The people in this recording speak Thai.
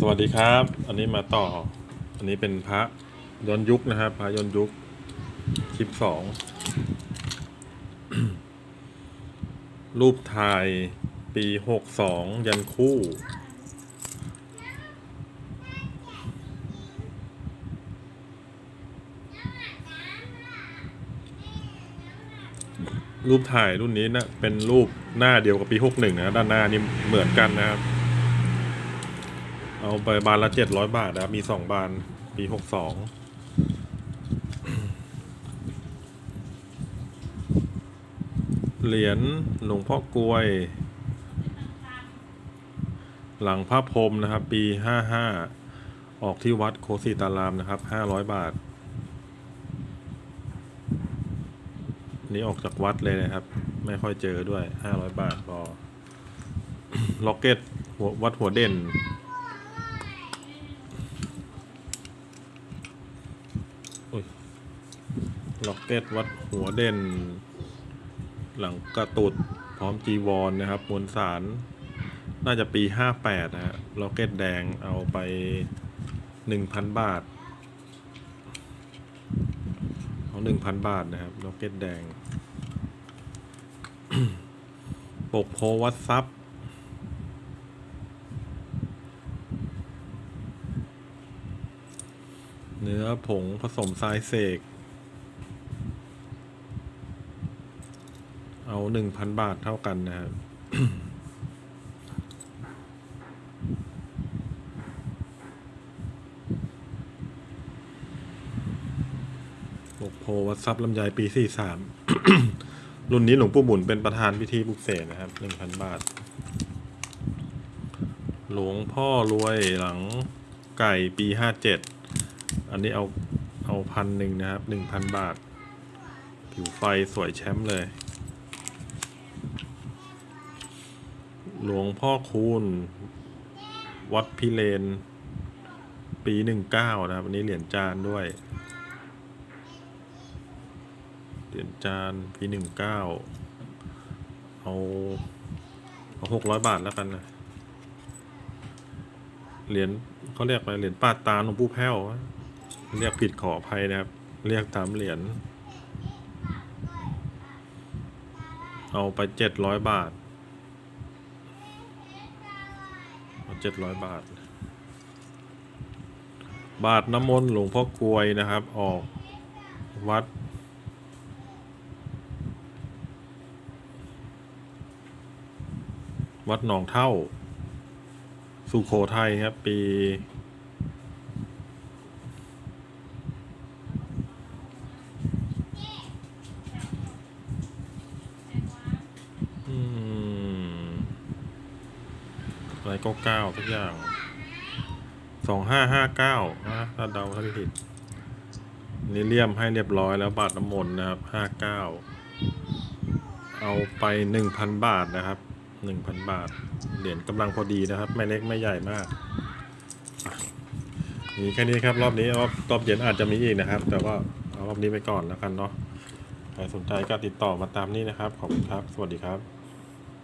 สวัสดีครับ อันนี้มาต่อ อันนี้เป็นพระย้อนยุคนะครับพระย้อนยุคคลิปสองรูปถ่ายปีหกสองยันคู่ รูปถ่ายรุ่นนี้นะเป็นรูปหน้าเดียวกับปีหกหนึ่งนะด้านหน้านี่เหมือนกันนะครับ เอาไปบานละเจ็ดร้อยบาทนะครับ มีสองบาน ปีหกสองเหรียญหลวงพ่อกลวย หลังพระพรมนะครับ ปีห้าห้าออกที่วัดโคสิตารามนะครับห้าร้อยบาท นี่ออกจากวัดเลยนะครับ ไม่ค่อยเจอด้วยห้าร้อยบาทพอล็อกเก็ตหัววัดหัวเด่น อุ๊ยล็อกเก็ตวัดหัวเด่น หลังกระตุดพร้อมจีวรนนะครับ มวลสาร น่าจะปีห้าแปดนะฮะล็อกเก็ตแดงเอาไปหนึ่งพันบาท เอาหนึ่งพันบาทนะครับล็อกเก็ตแดง ปกโพวัดซับ เนื้อผงผสมทรายเสก เอาหนึ่งพันบาทเท่ากันนะครับปกโพวัดทรัพย์ลำไยปีสี่สามรุ่นนี้หลวงปู่หมุนเป็นประธานพิธีบุกเสกนะครับหนึ่งพันบาท หลวงพ่อรวยหลังไก่ปีห้าเจ็ด อันนี้เอาเอาพันหนึ่งนะครับหนึ่งพันบาท ผิวไฟสวยแชมป์เลย หลวงพ่อคูณ วัดพิเลน ปีหนึ่งเก้านะครับ อันนี้เหรียญจานด้วย เหรียญจานปีหนึ่งเก้าเอาเอาหกร้อยบาทแล้วกันนะเหรียญเขาเรียกอะไรเหรียญปาตาหลวงปู่แพ้ว เรียกผิดขออภัยนะครับ เรียกตามเหรียญ เอาไปเจ็ดร้อยบาทเจ็ดร้อยบาท บาทน้ำมนต์หลวงพ่อกลวยนะครับ ออกวัด วัดหนองเท่า สุโขทัยครับ ปี อะไรก็เก้าทุกอย่างสองห้าห้าเก้านะถ้าเดาถ้าไม่ผิดนี่เลี่ยมให้เรียบร้อยแล้วบาทน้ำมนต์นะครับห้าเก้าเอาไปหนึ่งพันบาทนะครับหนึ่งพันบาท เหรียญกำลังพอดีนะครับ ไม่เล็กไม่ใหญ่มากมีแค่นี้ครับรอบนี้รอบรอบเย็นอาจจะมีอีกนะครับ แต่ว่าเอารอบนี้ไปก่อนแล้วกันเนาะใครสนใจก็ติดต่อมาตามนี้นะครับ ขอบคุณครับ สวัสดีครับ